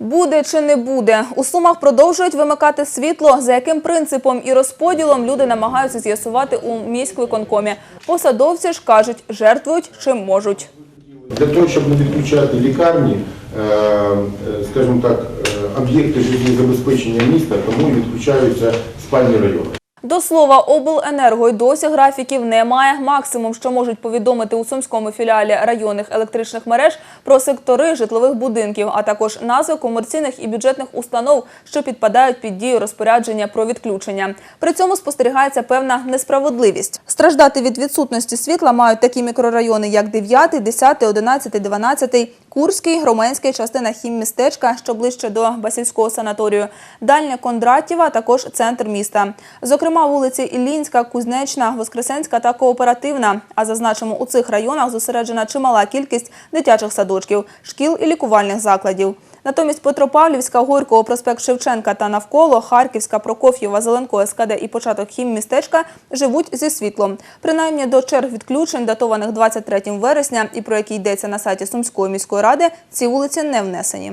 Буде чи не буде? У Сумах продовжують вимикати світло. За яким принципом і розподілом люди намагаються з'ясувати у міськвиконкомі. Посадовці ж кажуть, жертвують чим можуть. Для того, щоб не відключати лікарні, е, е, скажімо так, е, об'єкти життєзабезпечення міста, тому відключаються спальні райони. До слова, обленерго й досі графіків немає. Максимум, що можуть повідомити у сумському філіалі районних електричних мереж про сектори житлових будинків, а також назви комерційних і бюджетних установ, що підпадають під дію розпорядження про відключення. При цьому спостерігається певна несправедливість. Страждати від відсутності світла мають такі мікрорайони, як 9, 10, 11, 12, Курський, Громадський, частина хіммістечка, що ближче до Басільського санаторію, Дальня Кондратєва, також центр міста. Зокрема, вулиці Іллінська, Кузнечна, Воскресенська та Кооперативна. А зазначимо, у цих районах зосереджена чимала кількість дитячих садочків, шкіл і лікувальних закладів. Натомість Петропавлівська, Горького, проспект Шевченка та навколо, Харківська, Прокоф'єва, Зеленко, СКД і початок хіммістечка живуть зі світлом. Принаймні до черг відключень, датованих 23 вересня і про які йдеться на сайті Сумської міської ради, ці вулиці не внесені.